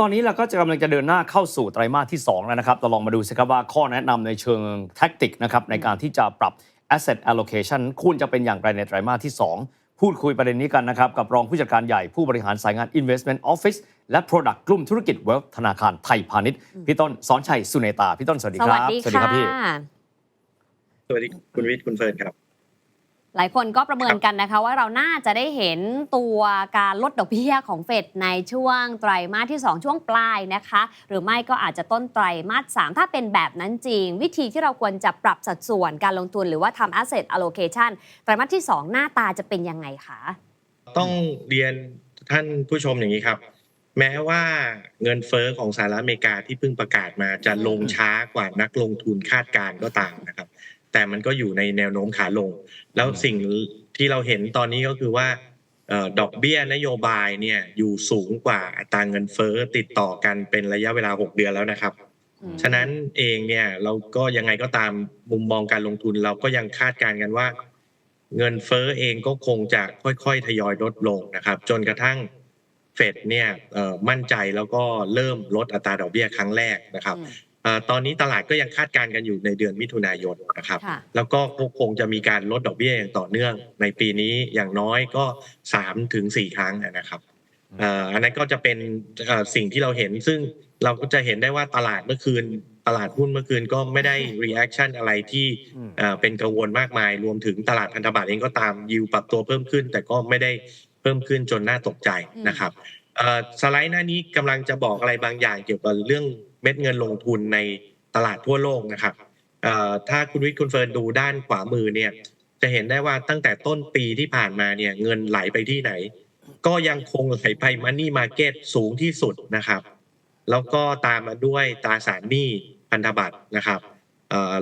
ตอนนี้เราก็จะกำลังจะเดินหน้าเข้าสู่ไตรมาสที่ 2 แล้วนะครับเราลองมาดูสิครับว่าข้อแนะนำในเชิงแท็กติกนะครับในการที่จะปรับ asset allocation ควรจะเป็นอย่างไรในไตรมาสที่ 2 พูดคุยประเด็นนี้กันนะครับ กับรองผู้จัดการใหญ่ผู้บริหารสายงาน investment office และ product กลุ่มธุรกิจ wealth ธนาคารไทยพาณิชย์พี่ต้นสอนชัยสุเนตาพี่ต้นสวัสดีสควัรัสบดีสวัสดีค่ะครับพี่ สวัสดีคุณวิทย์คุณเฟิร์นครับ หลายคนก็ประเมินกันนะคะ ว่าเราน่าจะได้เห็นตัวการลดดอกเบี้ยของเฟดในช่วงไตรมาสที่ 2 ช่วงปลายนะคะ หรือไม่ก็อาจจะต้นไตรมาส 3 ถ้าเป็นแบบนั้นจริง วิธีที่เราควรจะปรับสัดส่วนการลงทุนหรือว่าทำ asset allocation ไตรมาสที่ 2 หน้าตาจะเป็นยังไงคะต้องเรียนท่านผู้ชมอย่างนี้ครับ แม้ว่าเงินเฟ้อของสหรัฐอเมริกาที่เพิ่งประกาศมาจะลงช้ากว่านักลงทุนคาดการณ์ก็ตามนะครับ แต่มันก็อยู่ในแนวโน้มขาลง แล้วสิ่งที่เราเห็นตอนนี้ก็คือว่าเอ่อดอกเบี้ยนโยบายเนี่ยอยู่สูงกว่าอัตราเงินเฟ้อติดต่อกันเป็นระยะเวลา 6 เดือนแล้วนะครับอืมฉะนั้นเองเนี่ยเราก็ยังไงก็ตามมุมมองการลงทุนเราก็ยังคาดการณ์กันว่า เงินเฟ้อเองก็คงจะค่อยๆ ทยอยลดลงนะครับ จนกระทั่งเฟดเนี่ยเอ่อมั่นใจแล้วก็เริ่มลดอัตราดอกเบี้ยครั้งแรกนะครับอืมเอ่อ ตอนนี้ตลาดก็ยังคาดการณ์กันอยู่ในเดือนมิถุนายนนะครับค่ะแล้วก็คงจะมีการลดดอกเบี้ยอย่างต่อเนื่อง ในปีนี้อย่างน้อยก็3ถึง4ครั้งนะครับเอ่ออันนั้นก็จะเป็นเอ่อสิ่งที่เราเห็น ซึ่งเราก็จะเห็นได้ว่าตลาดเมื่อคืน ตลาดหุ้นเมื่อคืนก็ไม่ได้ reaction อะไรที่อืมเอ่อเป็นกังวลมากมาย รวมถึงตลาดพันธบัตรเองก็ตามยิวปรับตัวเพิ่มขึ้น แต่ก็ไม่ได้เพิ่มขึ้นจนน่าตกใจนะครับเอ่อสไลด์หน้านี้กำลังจะบอกอะไรบางอย่างเกี่ยวกับเรื่อง เม็ดเงินลงทุนในตลาดทั่วโลกนะครับถ้าคุณวิทย์คุณเฟิร์นดูด้านขวามือเนี่ยจะเห็นได้ว่าตั้งแต่ต้นปีที่ผ่านมาเนี่ยเงินไหลไปที่ไหน ก็ยังคงไหลไปมันนี่มาเก็ตสูงที่สุดนะครับ แล้วก็ตามมาด้วยตราสารหนี้พันธบัตรนะครับ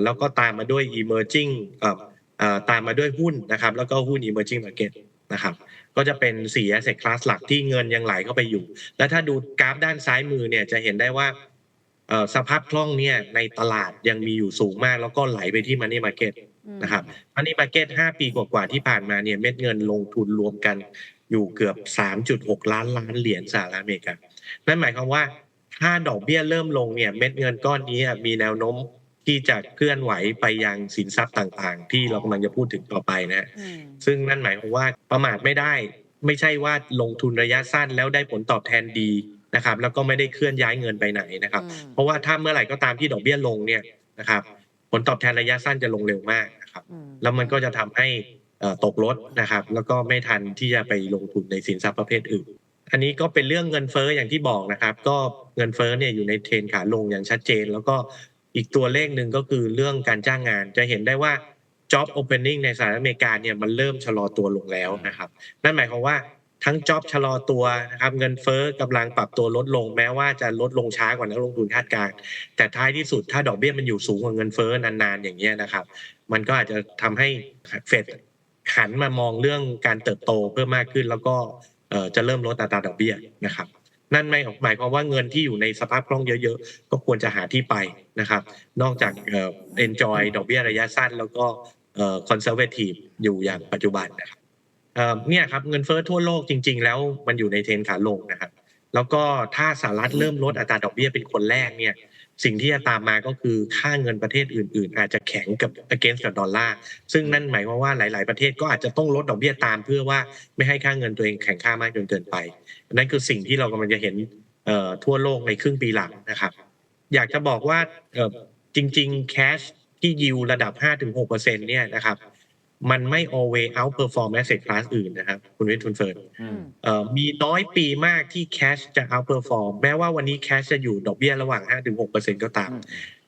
แล้วก็ตามมาด้วย emerging เอ่อเอ่อตามมาด้วยหุ้นนะครับ แล้วก็หุ้น emerging market นะครับก็จะเป็น4 asset class หลักที่เงินยังไหลเข้าไปอยู่ แล้วถ้าดูกราฟด้านซ้ายมือเนี่ยจะเห็นได้ว่า สภาพคล่องเนี่ยในตลาดยังมีอยู่สูงมาก แล้วก็ไหลไปที่ money market อืมนะครับมันนี่มาเก็ต5ปีกว่าๆที่ผ่านมาเนี่ยเม็ดเงินลงทุนรวมกันอยู่เกือบ 3.6 ล้านล้านเหรียญสหรัฐอเมริกา นั่นหมายความว่าถ้าดอกเบี้ยเริ่มลงเนี่ยเม็ดเงินก้อนนี้อะมีแนวโน้มที่จะเคลื่อนไหวไปยังสินทรัพย์ต่างๆ ที่เรากำลังจะพูดถึงต่อไปนะอืมซึ่งนั่นหมายความว่าประมาทไม่ได้ ไม่ใช่ว่าลงทุนระยะสั้นแล้วได้ผลตอบแทนดี นะครับแล้วก็ไม่ได้เคลื่อนย้ายเงินไปไหนนะครับอืมเพราะว่าถ้าเมื่อไหร่ก็ตามที่ดอกเบี้ยลงเนี่ยนะครับผลตอบแทนระยะสั้นจะลงเร็วมากนะครับอืมแล้วมันก็จะทำให้เอ่อตกลดนะครับ แล้วก็ไม่ทันที่จะไปลงทุนในสินทรัพย์ประเภทอื่น อันนี้ก็เป็นเรื่องเงินเฟ้ออย่างที่บอกนะครับ ก็เงินเฟ้อเนี่ยอยู่ในเทรนขาลงอย่างชัดเจน แล้วก็อีกตัวเลขหนึ่งก็คือเรื่องการจ้างงานจะเห็นได้ว่า job opening ในสหรัฐอเมริกาเนี่ยมันเริ่มชะลอตัวลงแล้วนะครับ นั่นหมายความว่า ทั้ง job ชะลอตัวนะครับเงินเฟ้อกำลังปรับตัวลดลงแม้ว่าจะลดลงช้ากว่านักลงทุนคาดการณ์แต่ท้ายที่สุดถ้าดอกเบี้ยมันอยู่สูงกว่าเงินเฟ้อนานๆอย่างเงี้ยนะครับ มันก็อาจจะทำให้เฟดหันมามองเรื่องการเติบโตเพิ่มมากขึ้น แล้วก็จะเริ่มลดอัตราดอกเบี้ยนะครับ นั่นไม่หมายความว่าเงินที่อยู่ในสภาพคล่องเยอะๆ ก็ควรจะหาที่ไปนะครับ นอกจากเอ่อ enjoy ดอกเบี้ยระยะสั้น แล้วก็เอ่อ conservative อยู่อย่างปัจจุบันนะครับ เนี่ยครับเงินเฟ้อทั่วโลกจริง ๆ แล้วมันอยู่ในเทรนขาลงนะครับ แล้วก็ถ้าสหรัฐเริ่มลดอัตราดอกเบี้ยเป็นคนแรกเนี่ยสิ่งที่จะตามมาก็คือค่าเงินประเทศอื่น ๆ อาจจะแข็งกับ against กับดอลลาร์ซึ่งนั่นหมายความว่าหลาย ๆ ประเทศก็อาจจะต้องลดดอกเบี้ยตามเพื่อว่าไม่ให้ค่าเงินตัวเองแข็งค่ามากจนเกินไป นั่นคือสิ่งที่เรากำลังจะเห็นทั่วโลกในครึ่งปีหลังนะครับ อยากจะบอกว่าจริง ๆ แคชที่ยิวระดับ 5-6%เนี่ยนะครับ มันไม่ always outperform asset class อื่นนะครับ คุณวิทย์คุณเฟิร์นอืมเอ่อมีน้อยปีมากที่แคชจะ outperform แม้ว่าวันนี้แคชจะอยู่ดอกเบี้ยระหว่าง 5-6%ก็ตาม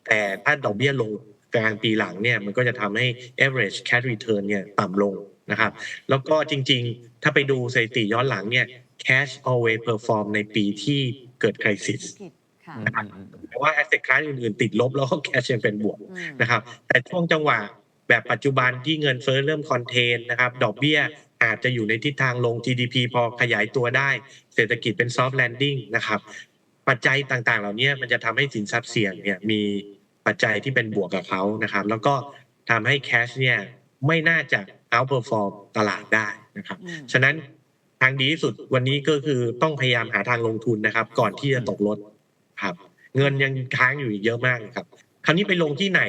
แต่ถ้าดอกเบี้ยลงกลางปีหลังเนี่ยมันก็จะทำให้ average cash return เนี่ยต่ำลงนะครับ แล้วก็จริงๆ ถ้าไปดูสถิติย้อนหลังเนี่ย cash always perform ในปีที่เกิด crisis ค่ะอืมอืมอืมแต่ว่า asset class อื่นๆ ติดลบแล้วก็ cash ยังเป็นบวกอืมนะครับ แต่ช่วงจังหวะ แบบปัจจุบันที่เงินเฟ้อเริ่มคอนเทนนะครับ ดอกเบี้ยอาจจะอยู่ในทิศทางลง GDP พอขยายตัวได้ เศรษฐกิจเป็น soft landing นะครับ ปัจจัยต่างๆ เหล่านี้มันจะทำให้สินทรัพย์เสี่ยงเนี่ยมีปัจจัยที่เป็นบวกกับเขานะครับ แล้วก็ทำให้แคชเนี่ยไม่น่าจะ outperform ตลาดได้นะครับอืมฉะนั้นทางดีที่สุดวันนี้ก็คือต้องพยายามหาทางลงทุนนะครับ ก่อนที่จะตกรถครับ เงินยังค้างอยู่อีกเยอะมากครับ คราวนี้ไปลงที่ไหน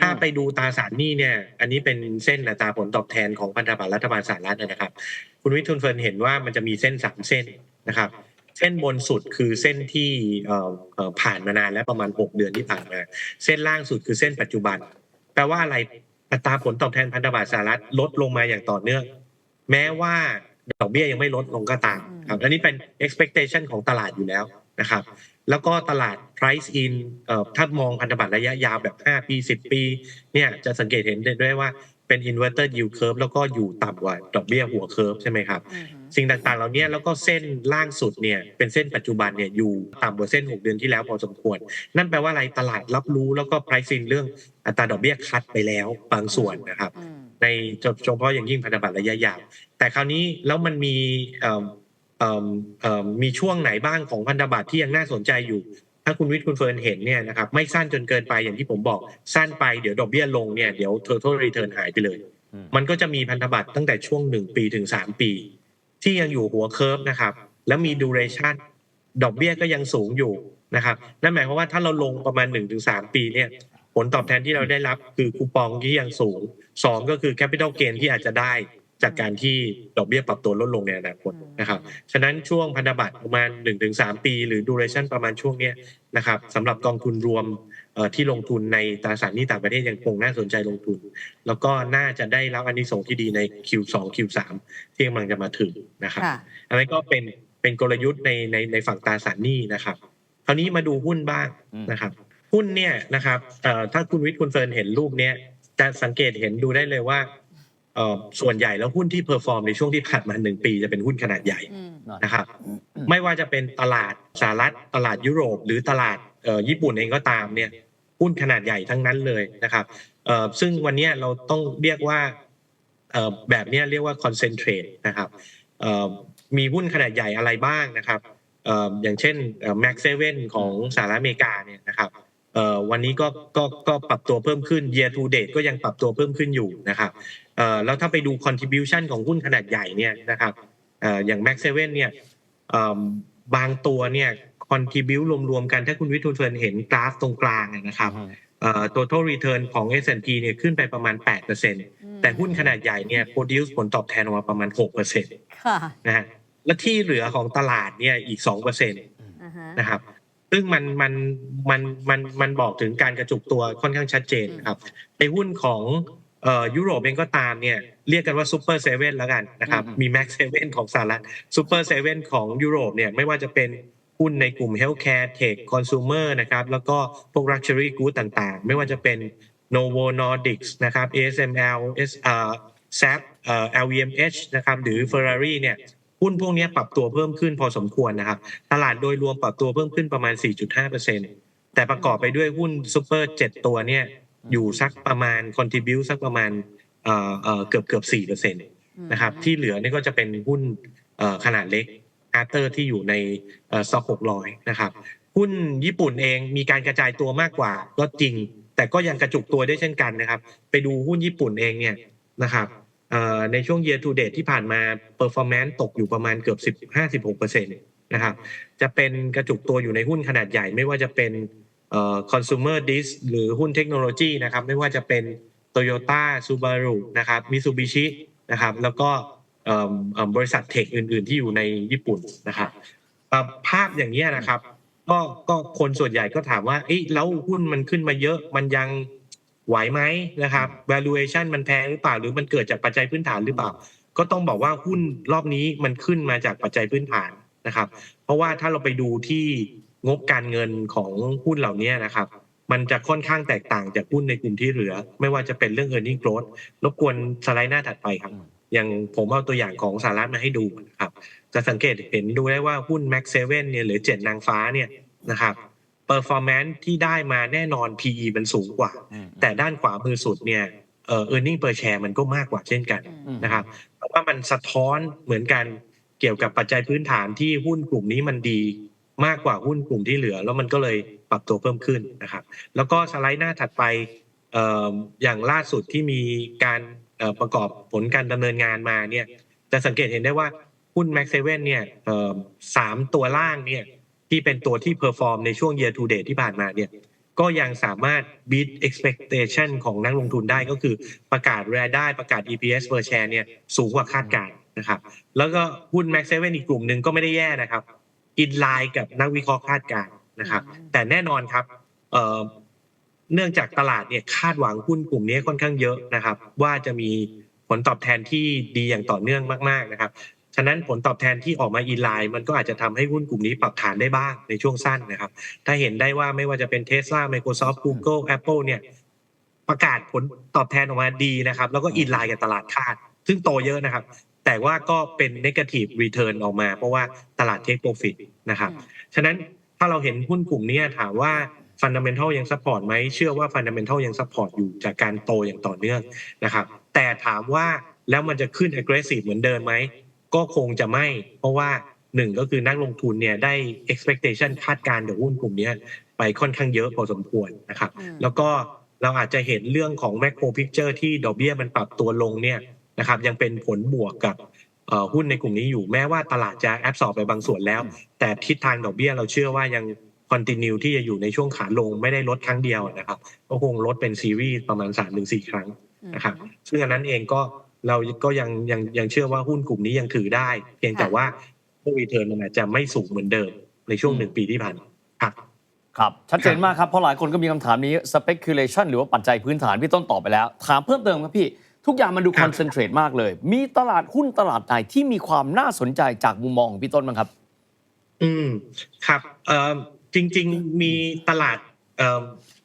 ถ้าไปดูตราสารหนี้เนี่ย อันนี้เป็นเส้นอัตราผลตอบแทนของพันธบัตรรัฐบาลสหรัฐนะครับ คุณวิทุนเฟิร์นเห็นว่ามันจะมีเส้นสามเส้นนะครับ เส้นบนสุดคือเส้นที่เอ่อเอ่อผ่านมานานแล้วประมาณ 6 เดือนที่ผ่านมา เส้นล่างสุดคือเส้นปัจจุบัน แปลว่าอะไรอัตราผลตอบแทนพันธบัตรสหรัฐลดลงมาอย่างต่อเนื่อง แม้ว่าดอกเบี้ยยังไม่ลดลงก็ตามครับอันนี้เป็น expectation ของตลาดอยู่แล้วนะครับ แล้วก็ตลาด price in เอ่อถ้ามองพันธบัตรระยะยาวแบบ 5 ปี 10 ปีเนี่ยจะสังเกตเห็นได้ด้วยว่าเป็น inverted yield curve แล้วก็อยู่ต่ำกว่าดอกเบี้ยหัว curve ใช่ไหมครับอือฮึสิ่งต่างๆเหล่านี้แล้วก็เส้นล่างสุดเนี่ยเป็นเส้นปัจจุบันเนี่ยอยู่ต่ำกว่าเส้น 6 เดือนที่แล้วพอสมควร นั่นแปลว่าอะไรตลาดรับรู้แล้วก็ pricing เรื่องอัตราดอกเบี้ยคัดไปแล้วบางส่วนนะครับอืมในเฉพาะอย่างยิ่งพันธบัตรระยะยาวแต่คราวนี้แล้วมันมีเอิ่ มเอิ่มเอิ่มมีช่วงไหนบ้างของพันธบัตรที่ยังน่าสนใจอยู่ ถ้าคุณวิทย์คุณเฟิร์นเห็นเนี่ยนะครับไม่สั้นจนเกินไปอย่างที่ผมบอก สั้นไปเดี๋ยวดอกเบี้ยลงเนี่ยเดี๋ยว total return หายไปเลยอืมมันก็จะมีพันธบัตรตั้งแต่ช่วงหนึ่งปีถึงสามปี ที่ยังอยู่หัวเคิร์ฟนะครับ แล้วมี duration ดอกเบี้ยก็ยังสูงอยู่นะครับนั่นหมายความว่าถ้าเราลงประมาณ1นถึงสปีเนี่ยผลตอบแทนที่เราได้รับคือคูปองที่ยังสูงสองก็คือ capital gain ที่อาจจะได้ จากการที่ดอกเบี้ยปรับตัวลดลงในอนาคตนะครับ ฉะนั้นช่วงพันธบัตรประมาณ 1-3 ปี หรือ duration ประมาณช่วงเนี้ยนะครับสำหรับกองทุนรวมเอ่อที่ลงทุนในตราสารหนี้ต่างประเทศยังคงน่าสนใจลงทุน แล้วก็น่าจะได้รับอันนี้ส่งส์ที่ดีใน Q2 Q3 ที่กำลังจะมาถึงนะครับค่ะอันนั้นก็เป็นเป็นกลยุทธ์ในในในฝั่งตราสารหนี้นะครับคราวนี้มาดูหุ้นบ้างอืมนะครับ หุ้นเนี่ยนะครับเอ่อถ้าคุณวิทย์คุณเฟิร์นเห็นรูปเนี้ยจะสังเกตเห็นดูได้เลยว่าเอ่อ ส่วนใหญ่แล้วหุ้นที่เพอร์ฟอร์มในช่วงที่ผ่านมาหนึ่งปีจะเป็นหุ้นขนาดใหญ่อืมนะครับไม่ว่าจะเป็นตลาดสหรัฐตลาดยุโรป หรือตลาดเอ่อญี่ปุ่นเองก็ตามเนี่ยหุ้นขนาดใหญ่ทั้งนั้นเลยนะครับเอ่อซึ่งวันเนี้ยเราต้องเรียกว่าเอ่อแบบเนี้ยเรียกว่า concentrate นะครับเอ่อมีหุ้นขนาดใหญ่อะไรบ้างนะครับเอ่ออย่างเช่นแม็กเซเว่นของสหรัฐอเมริกาเนี่ยนะครับเอ่อวันนี้ก็ก็ก็ปรับตัวเพิ่มขึ้น year to date ก็ยังปรับตัวเพิ่มขึ้นอยู่นะครับเอ่อ แล้วถ้าไปดู contribution ของหุ้นขนาดใหญ่เนี่ยนะครับเอ่ออย่าง Max 7เนี่ยเอิ่มบางตัวเนี่ยคอนทิบิวรวมๆกันถ้าคุณวิทูลเฟิร์นเห็นกราฟตรงกลางอะนะครับเอ่อ total return ของ S&P เนี่ยขึ้นไปประมาณ 8%แต่หุ้นขนาดใหญ่เนี่ย produce ผลตอบแทนออกมาประมาณ 6%นค่ะะฮะและที่เหลือของตลาดเนี่ยอีก2%อ่าฮะนะครับซึ่งมันมันมันมันมันบอกถึงการกระจุกตัวค่อนข้างชัดเจนนะครับในหุ้นของ เอ่อยุโรปเองก็ตามเนี่ยเรียกกันว่าซูเปอร์เซเว่นแล้วกันนะครับอืมมีแม็กเซเว่นของสหรัฐซูเปอร์เซเว่นของยุโรปเนี่ยไม่ว่าจะเป็นหุ้นในกลุ่ม Healthcare Tech Consumer นะครับแล้วก็พวก Luxury Good ต่างๆ ไม่ว่าจะเป็น Novo Nordics นะครับ ASML S เอ่อ SAP เอ่อ LVMH นะครับหรือ Ferrari เนี่ยหุ้นพวกเนี้ยปรับตัวเพิ่มขึ้นพอสมควรนะครับตลาดโดยรวมปรับตัวเพิ่มขึ้นประมาณ 4.5%แต่ประกอบไปด้วยหุ้นซูเปอร์7ตัวเนี่ย อยู่สักประมาณ contribu สักประมาณเอ่อเอ่อเกือบเกือบ4%นะครับที่เหลือนี่ก็จะเป็นหุ้นเอ่อขนาดเล็กอาร์เตอร์ที่อยู่ในเอ่อซ็อก600นะครับหุ้นญี่ปุ่นเองมีการกระจายตัวมากกว่าก็จริง แต่ก็ยังกระจุกตัวได้เช่นกันนะครับ ไปดูหุ้นญี่ปุ่นเองเนี่ยนะครับเอ่อในช่วง year to date ที่ผ่านมา performance ตกอยู่ประมาณเกือบ10 56%นะครับจะเป็นกระจุกตัวอยู่ในหุ้นขนาดใหญ่ไม่ว่าจะเป็นเอ่อ consumer dis หรือหุ้นเทคโนโลยีนะครับไม่ว่าจะเป็น Toyota Subaru นะครับ Mitsubishi นะครับแล้วก็บริษัทเทคอื่น ๆ ที่อยู่ในญี่ปุ่นนะครับภาพอย่างนี้นะครับก็ก็คนส่วนใหญ่ก็ถามว่าเอ้แล้วหุ้นมันขึ้นมาเยอะมันยังไหวไหมนะครับ valuation มันแพงหรือเปล่า หรือมันเกิดจากปัจจัยพื้นฐานหรือเปล่า ก็ต้องบอกว่าหุ้นรอบนี้มันขึ้นมาจากปัจจัยพื้นฐานนะครับ เพราะว่าถ้าเราไปดูที่ งบการเงินของหุ้นเหล่านี้นะครับ มันจะค่อนข้างแตกต่างจากหุ้นในกลุ่มที่เหลือ ไม่ว่าจะเป็นเรื่อง e a r n i n g growth รบกวนสไลด์หน้าถัดไปครับ อย่างผมเอาตัวอย่างของสหรัฐมาให้ดูนะครับ จะสังเกตเห็นดูได้ว่าหุ้น Max 7เนี่ยหรือเจ็ดนางฟ้าเนี่ยนะครับ performance ที่ได้มาแน่นอน PE มันสูงกว่าอืมแต่ด้านขวามือสุดเนี่ยเอ่อ earning per share มันก็มากกว่าเช่นกันอืมนะครับเพราะว่ามันสะท้อนเหมือนกันเกี่ยวกับปัจจัยพื้นฐานที่หุ้นกลุ่มนี้มันดี มากกว่าหุ้นกลุ่มที่เหลือ แล้วมันก็เลยปรับตัวเพิ่มขึ้นนะครับ แล้วก็สไลด์หน้าถัดไปอย่างล่าสุดที่มีการประกอบผลการดำเนินงานมาเนี่ยจะสังเกตเห็นได้ว่าหุ้น Max 7เนี่ยเอ่อสามตัวล่างเนี่ยที่เป็นตัวที่เพอร์ฟอร์มในช่วง year to date ที่ผ่านมาเนี่ยก็ยังสามารถ beat expectation ของนักลงทุนได้ก็คือประกาศรายได้ประกาศ EPS per share เนี่ยสูงกว่าคาดการณ์นะครับ แล้วก็หุ้น Max 7อีกกลุ่มหนึ่งก็ไม่ได้แย่นะครับ อินไลน์กับนักวิเคราะห์คาดการณ์นะครับอืมแต่แน่นอนครับเอ่อเนื่องจากตลาดเนี่ยคาดหวังหุ้นกลุ่มนี้ค่อนข้างเยอะนะครับ ว่าจะมีผลตอบแทนที่ดีอย่างต่อเนื่องมาก ๆนะครับฉะนั้นผลตอบแทนที่ออกมาอินไลน์มันก็อาจจะทำให้หุ้นกลุ่มนี้ปรับฐานได้บ้างในช่วงสั้นนะครับ ถ้าเห็นได้ว่าไม่ว่าจะเป็น Tesla Microsoft Google Apple เนี่ยประกาศผลตอบแทนออกมาดีนะครับ แล้วก็อินไลน์กับตลาดคาด ซึ่งโตเยอะนะครับ แต่ว่าก็เป็น negative return ออกมา เพราะว่าตลาด take profit นะครับ ฉะนั้นถ้าเราเห็นหุ้นกลุ่มนี้ถามว่าฟันดัมเ n นทัลยังซัพพอร์ตไหมเชื่อว่าฟันดัมเ n นทัลยังซัพพอร์ตอยู่จากการโตอย่างต่อเนื่องนะครับ แต่ถามว่าแล้วมันจะขึ้น aggressive เหมือนเดิมไหม ก็คงจะไม่ เพราะว่าหนึ่งก็คือนักลงทุนเนี่ยได้ expectation คาดการณ์กับหุ้นกลุ่มนี้ไปค่อนข้างเยอะพอสมควรนะครับอืมแล้วก็เราอาจจะเห็นเรื่องของ macro picture ที่ดอกเบี้ยมันปรับตัวลงเนี่ย นะครับยังเป็นผลบวกกับเอ่อหุ้นในกลุ่มนี้อยู่แม้ว่าตลาดจะแอบสอบไปบางส่วนแล้ว แต่ทิศทางดอกเบี้ยเราเชื่อว่ายังคอนติเนียที่จะอยู่ในช่วงขาลงไม่ได้ลดครั้งเดียวนะครับก็คงลดเป็นซีรีส์ประมาณ3าถึงสครั้งนะครับซึ่งอันนั้นเองก็เราก็ยังยังยังเชื่อว่าหุ้นกลุ่มนี้ยังถือได้ เพียงแต่ค่ะว่ารีเทิร์นมันอาจจะไม่สูงเหมือนเดิมในช่วงอืมหนึ่งปีที่ผ่านมาครับครับ ชัดเจนมากครับเพราะหลายคนก็มีคำถามนี้ speculation หรือว่าปัจจัยพื้นฐานพี่ต้นตอบไปแล้ว ถามเพิ่มเติมครับพี่ ทุกอย่างมันดูครับ concentrate มากเลย มีตลาดหุ้นตลาดไหนที่มีความน่าสนใจจากมุมมองของพี่ต้นบ้างครับ อืมครับเอ่อจริง ๆ มีตลาดเอ่อ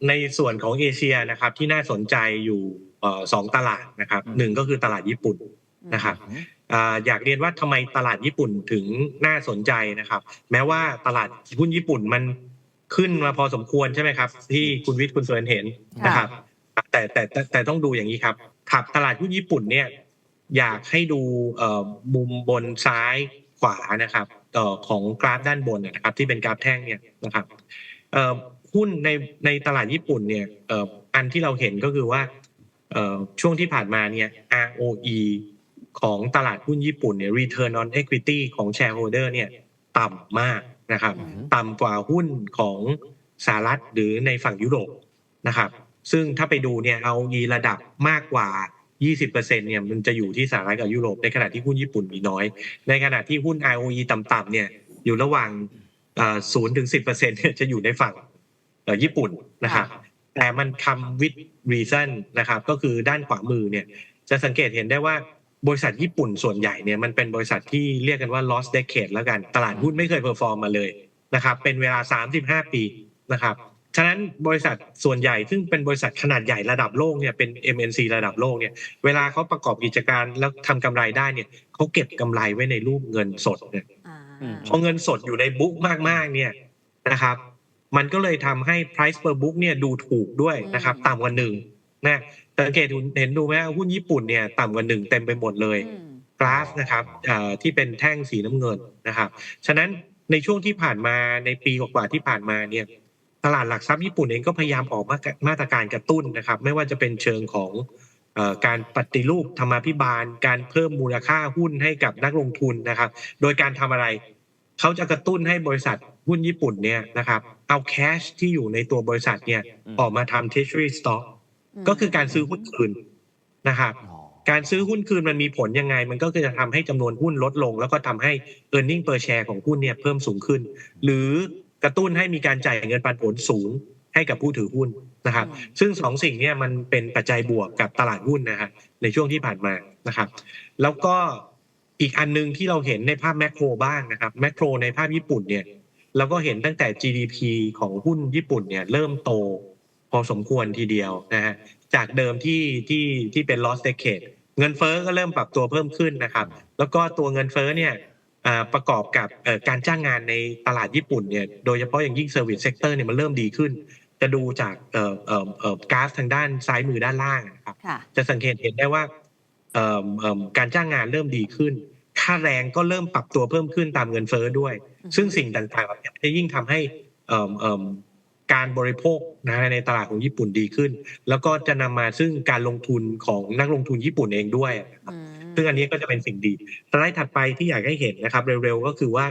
ในส่วนของเอเชียนะครับ ที่น่าสนใจอยู่เอ่อสองตลาดนะครับอืมหนึ่งก็คือตลาดญี่ปุ่นนะครับอ่าอยากเรียนว่าทำไมตลาดญี่ปุ่นถึงน่าสนใจนะครับ แม้ว่าตลาดหุ้นญี่ปุ่นมันขึ้นมาพอสมควรใช่ไหมครับ ที่คุณวิทย์คุณเฟิร์นเห็นนะครับแต่แต่แต่แต่ต้องดูอย่างนี้ครับ ครับตลาดหุ้นญี่ปุ่นเนี่ยอยากให้ดูเอ่อมุมบนซ้ายขวานะครับเอ่อของกราฟด้านบนนะครับ ที่เป็นกราฟแท่งเนี่ยนะครับเอ่อหุ้นในในตลาดญี่ปุ่นเนี่ยเอ่ออันที่เราเห็นก็คือว่าเอ่อช่วงที่ผ่านมาเนี่ย ROE ของตลาดหุ้นญี่ปุ่นเนี่ย Return on Equity ของ Shareholder เนี่ยต่ำมากนะครับอืมต่ำกว่าหุ้นของสหรัฐหรือในฝั่งยุโรปนะครับ ซึ่งถ้าไปดูเนี่ย ROE ระดับมากกว่า 20%เนี่ยมันจะอยู่ที่สหรัฐกับยุโรปในขณะที่หุ้นญี่ปุ่นมีน้อย ในขณะที่หุ้น ROE ต่ำๆเนี่ยอยู่ระหว่างศูนย์ถึงสิบเปอร์เซ็นเนี่ยจะอยู่ในฝั่งเอ่อญี่ปุ่นนะครับแต่มันคำ with reason นะครับก็คือด้านขวามือเนี่ยจะสังเกตเห็นได้ว่าบริษัทญี่ปุ่นส่วนใหญ่เนี่ยมันเป็นบริษัทที่เรียกกันว่า lost decade แล้วกัน ตลาดหุ้นไม่เคยเพอร์ฟอร์มมาเลยนะครับเป็นเวลา 35 ปีนะครับ ฉะนั้นบริษัทส่วนใหญ่ซึ่งเป็นบริษัทขนาดใหญ่ระดับโลกเนี่ยเป็น MNC ระดับโลกเนี่ยเวลาเขาประกอบกิจการแล้วทำกำไรได้เนี่ยเขาเก็บกำไรไว้ในรูปเงินสดเนี่ยอ่าอืมพอเงินสดอยู่ในบุ๊กมากๆเนี่ยนะครับ มันก็เลยทำให้ price per book เนี่ยดูถูกด้วยนะครับอืมต่ำกว่าหนึ่งนะสังเกตดูเห็นดูไหมว่าหุ้นญี่ปุ่นเนี่ยต่ำกว่าหนึ่งเต็มไปหมดเลยอืมกราฟนะครับเอ่อที่เป็นแท่งสีน้ำเงินนะครับ ฉะนั้นในช่วงที่ผ่านมาในปีกว่าๆที่ผ่านมาเนี่ย ตลาดหลักทรัพย์ญี่ปุ่นเองก็พยายามออกมามาตรการกระตุ้นนะครับ ไม่ว่าจะเป็นเชิงของเอ่อการปฏิรูปธรรมาภิบาล การเพิ่มมูลค่าหุ้นให้กับนักลงทุนนะครับ โดยการทำอะไรเขาจะกระตุ้นให้บริษัทหุ้นญี่ปุ่นเนี่ยนะครับเอาแคชที่อยู่ในตัวบริษัทเนี่ยอืมออกมาทำ treasury stock ก็คือการซื้อหุ้นคืนนะครับอ๋อการซื้อหุ้นคืนมันมีผลยังไง มันก็คือจะทำให้จำนวนหุ้นลดลง แล้วก็ทำให้ e a r n i n g per share ของหุ้นเนี่ยเพิ่มสูงขึ้น หรือ กระตุ้นให้มีการจ่ายเงินปันผลสูงให้กับผู้ถือหุ้นนะครับอืมซึ่งสองสิ่งเนี่ยมันเป็นปัจจัยบวกกับตลาดหุ้นนะฮะในช่วงที่ผ่านมานะครับ แล้วก็อีกอันหนึงที่เราเห็นในภาพแมกโรบ้างนะครับแมกโรในภาพญี่ปุ่นเนี่ยเราก็เห็นตั้งแต่ GDP ของหุ้นญี่ปุ่นเนี่ยเริ่มโตพอสมควรทีเดียวนะฮะจากเดิมที่ที่ที่เป็น lost decade เงินเฟ้อก็เริ่มปรับตัวเพิ่มขึ้นนะครับ แล้วก็ตัวเงินเฟ้อเนี่ยอ่า ประกอบกับเอ่อการจ้างงานในตลาดญี่ปุ่นเนี่ยโดยเฉพาะอย่างยิ่ง service sector เนี่ยมันเริ่มดีขึ้น จะดูจากเอ่อเอ่อเอ่อกราฟทางด้านซ้ายมือด้านล่างนะครับค่ะจะสังเกตเห็นได้ว่าเอิ่มเอิ่มการจ้างงานเริ่มดีขึ้น ค่าแรงก็เริ่มปรับตัวเพิ่มขึ้นตามเงินเฟ้อด้วยอือฮึซึ่งสิ่งต่างๆแบบนี้จะยิ่งทำให้เอิ่มเอิ่มการบริโภคนะในตลาดของญี่ปุ่นดีขึ้น แล้วก็จะนำมาซึ่งการลงทุนของนักลงทุนญี่ปุ่นเองด้วยอืม ซึ่งอันนี้ก็จะเป็นสิ่งดีสไลด์ถัดไปที่อยากให้เห็นนะครับ เร็วๆก็คือว่า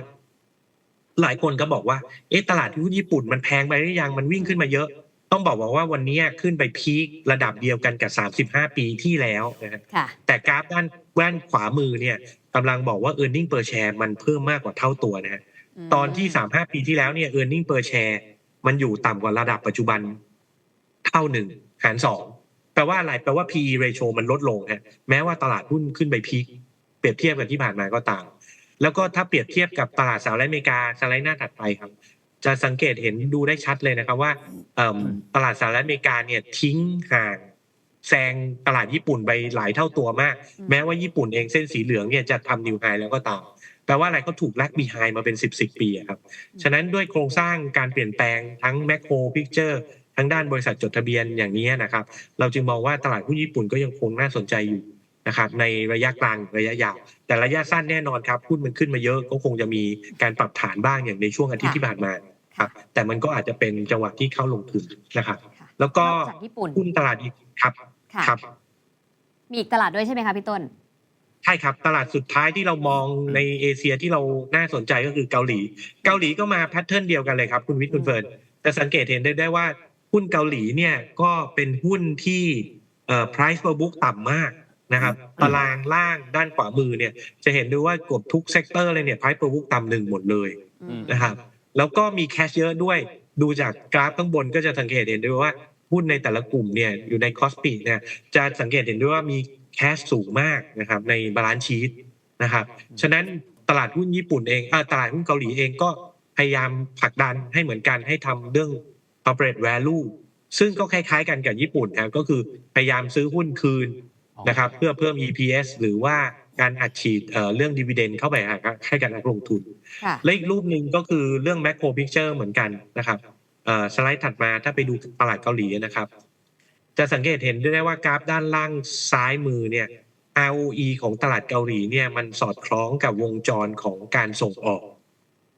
หลายคนก็บอกว่า เอ๊ะตลาดหุ้นญี่ปุ่นมันแพงไปหรือยังมันวิ่งขึ้นมาเยอะ ต้องบอกบอกว่าวันนี้ขึ้นไปพีคระดับเดียวกันกับ 35 ปีที่แล้วนะฮะค่ะแต่กราฟด้านด้านขวามือเนี่ยกำลังบอกว่า e a r n i n g per share มันเพิ่มมากกว่าเท่าตัวนะฮะตอนที่ 35 ปีที่แล้วเนี่ย e a r n i n g per share มันอยู่ต่ำกว่าระดับปัจจุบันเท่าหนึ่งหารสอง แปลว่าอะไรแปลว่า PE ratio มันลดลงฮะแม้ว่าตลาดหุ้นขึ้นไปพีคเปรียบเทียบกับที่ผ่านมาก็ตาม แล้วก็ถ้าเปรียบเทียบกับตลาดสหรัฐอเมริกาสไลด์หน้าถัดไปครับ จะสังเกตเห็นดูได้ชัดเลยนะครับว่าเอิ่มตลาดสหรัฐอเมริกาเนี่ยทิ้งห่างแซงตลาดญี่ปุ่นไปหลายเท่าตัวมากอืมแม้ว่าญี่ปุ่นเองเส้นสีเหลืองเนี่ยจะทำนิวไฮแล้วก็ตามแปลว่าอะไรเขาถูกแลกบีไฮมาเป็น 10 10ปีอะครับ ฉะนั้นด้วยโครงสร้างการเปลี่ยนแปลงทั้งแมคโครพิกเจอร์ ทั้งด้านบริษัทจดทะเบียนอย่างนี้นะครับ เราจึงมองว่าตลาดหุ้นญี่ปุ่นก็ยังคงน่าสนใจอยู่นะครับในระยะกลางระยะยาว แต่ระยะสั้นแน่นอนครับหุ้นมันขึ้นมาเยอะก็คงจะมีการปรับฐานบ้างอย่างในช่วงอาทิตย์ค่ะที่ผ่านมาครับแต่มันก็อาจจะเป็นจังหวะที่เข้าลงทุนนะครับค่ะแล้วก็นอกจากญี่ปุ่นหุ้นตลาดอีกครับค่ะครับ มีอีกตลาดด้วยใช่ไหมคะพี่ต้นใช่ครับ ตลาดสุดท้ายที่เรามองในเอเชียที่เราน่าสนใจก็คือเกาหลี เกาหลีก็มาแพทเทิร์นเดียวกันเลยครับ คุณวิทย์คุณเฟิร์นจะสังเกตเห็นได้ได้ว่า หุ้นเกาหลีเนี่ยก็เป็นหุ้นที่เอ่อ price per book ต่ำมากนะครับตารางล่างด้านขวามือเนี่ยจะเห็นด้วยว่าเกบทุกเซกเตอร์เลยเนี่ย price per book ต่ำหนึ่งหมดเลยอืมนะครับแล้วก็มีแคชเยอะด้วยดูจากกราฟข้างบนก็จะสังเกตเห็นด้วยว่าหุ้นในแต่ละกลุ่มเนี่ยอยู่ในคอสปีเนี่ยจะสังเกตเห็นด้วยว่ามีแคชสูงมากนะครับในบาลานซ์ชีตนะครับฉะนั้นตลาดหุ้นญี่ปุ่นเองอ่าตลาดหุ้นเกาหลีเองก็พยายามผลักดันให้เหมือนกันให้ทำเรื่อง corporate value ซึ่งก็คล้ายๆกันกับญี่ปุ่นนะก็คือพยายามซื้อหุ้นคืนนะครับเพื่อเพิ่ม EPS หรือว่าการอัดฉีดเอ่อเรื่อง dividend เข้าไปให้กับนักลงทุนค่ะและอีกรูปหนึ่งก็คือเรื่อง macro picture เหมือนกันนะครับเอ่อสไลด์ถัดมาถ้าไปดูตลาดเกาหลีนะครับ จะสังเกตเห็นได้ว่ากราฟด้านล่างซ้ายมือเนี่ย ROE ของตลาดเกาหลีเนี่ยมันสอดคล้องกับวงจรของการส่งออก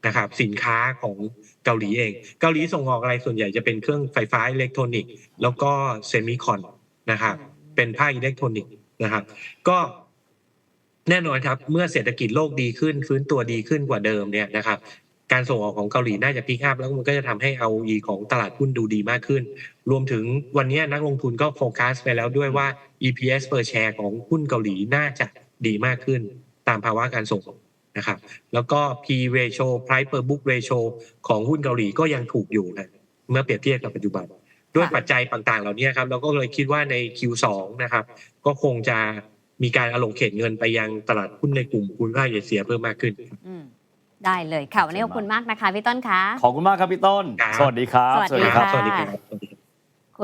นะครับสินค้าของ เกาหลีเอง เกาหลีส่งออกอะไรส่วนใหญ่จะเป็นเครื่องไฟฟ้าอิเล็กทรอนิกส์แล้วก็เซมิคอนนะครับเป็นภาคอิเล็กทรอนิกส์นะครับก็แน่นอนครับ เมื่อเศรษฐกิจโลกดีขึ้น ฟื้นตัวดีขึ้นกว่าเดิมเนี่ยนะครับการส่งออกของเกาหลีน่าจะพิกอัพแล้วมันก็จะทำให้ ROE ของตลาดหุ้นดูดีมากขึ้น รวมถึงวันนี้นักลงทุนก็โฟกัสไปแล้วด้วยว่า EPS per share ของหุ้นเกาหลีน่าจะดีมากขึ้น ตามภาวะการส่งออก นะครับแล้วก็ P ratio price per book ratio ของหุ้นเกาหลีก็ยังถูกอยู่นะเมื่อเปรียบเทียบกับปัจจุบัน ด้วยปัจจัยต่างๆ เหล่านี้ครับเราก็เลยคิดว่าใน Q2 นะครับก็คงจะมีการอลงเขตเงินไปยังตลาดหุ้นในกลุ่มภูมิภาคเอเชียเพิ่มมากขึ้นอืมได้เลยค่ะวันนี้ขอบคุณมากนะคะพี่ต้นคะขอบคุณมากครับพี่ต้นครับ สวัสดีครับสวัสดีค่ะสวัสดีครับสวัสดีครับ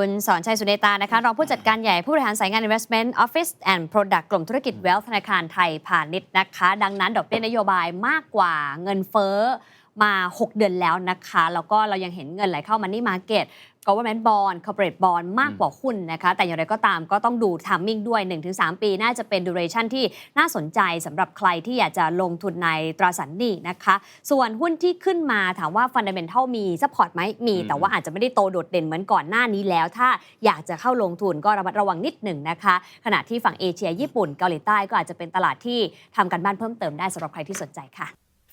คุณสอนชัยสุเนตานะคะรองผู้จัดการใหญ่ผู้บริหารสายงาน Investment Office and Product กลุ่มธุรกิจ Wealth ธนาคารไทยพาณิชย์นะคะ ดังนั้นดอกเบี้ยนโยบายมากกว่าเงินเฟ้อมา 6 เดือนแล้วนะคะ แล้วก็เรายังเห็นเงินไหลเข้ามานี่มาเก็ต government bond corporate bond มากกว่าหุ้นนะคะแต่อย่างไรก็ตามก็ต้องดู timing ด้วย 1-3 ปี น่าจะเป็น duration ที่น่าสนใจสำหรับใครที่อยากจะลงทุนในตราสารหนี้นะคะ ส่วนหุ้นที่ขึ้นมาถามว่า fundamental มี support ไหมมีอืมแต่ว่าอาจจะไม่ได้โตโดดเด่นเหมือนก่อนหน้านี้แล้ว ถ้าอยากจะเข้าลงทุนก็ระมัดระวังนิดหนึ่งนะคะ ขณะที่ฝั่งเอเชียญี่ปุ่นเกาหลีใต้ก็อาจจะเป็นตลาดที่ทำกันบ้านเพิ่มเติมได้สำหรับใครที่สนใจค่ะ